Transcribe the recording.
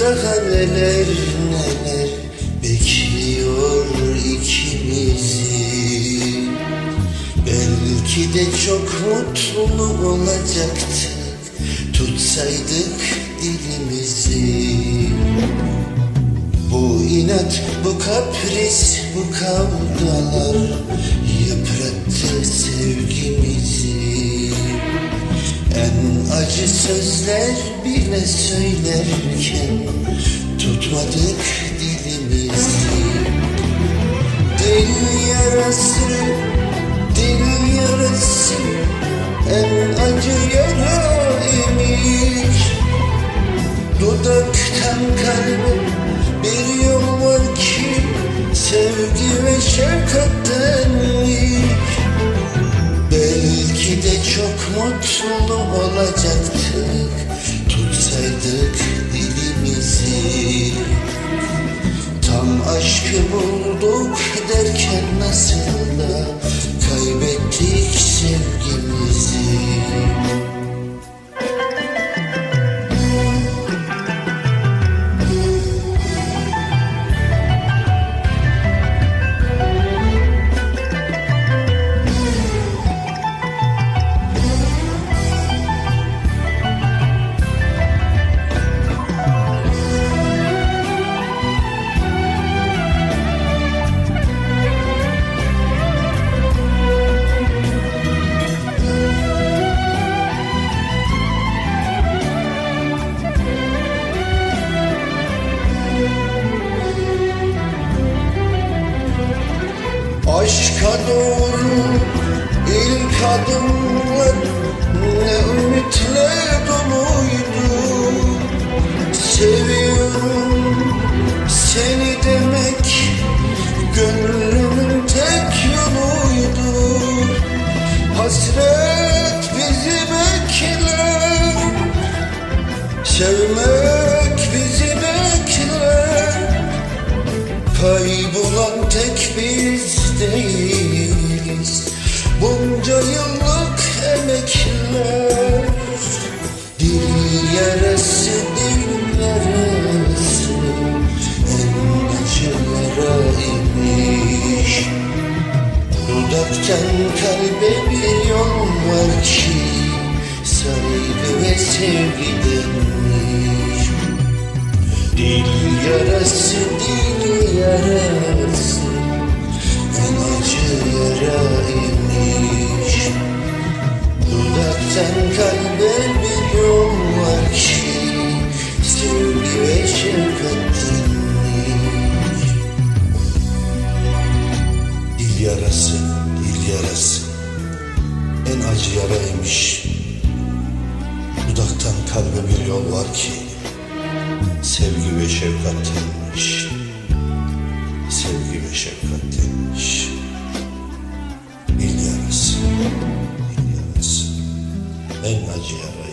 Daha neler neler bekliyor ikimizi? Belki de çok mutlu olacaktık Tutsaydık dilimizi. Bu inat, bu kapris, bu kavgalar Yıprattı sevgimizi acı sözler bile söylerken Tutmadık dilimizi. Dil yarası, dil yarası En acı yara imiş Dudaktan kalbe bir yol var ki Sevgi ve şefkatten Belki de çok mutlu olacaktık Aşka doğru ilk adımlar ne ümitle doluydu. Seviyorum seni demek gönlümün tek yoluydu. Hasret bizi bekler Sevmek bizi bekler. Kaybolan tek biz kalbe bir yol var ki Saygı ve sevgi denmiş Dil yarası, dil yarası En acı yara imiş Dudaktan kalbe bir yol var ki Sevgi ve şefkat denmiş Dil yarası, yarası. En acı yaraymış. Dudaktan kalbe bir yol var ki Sevgi ve şefkat denmiş. Sevgi ve şefkat denmiş. Dil yarası Dil yarası. En acı yara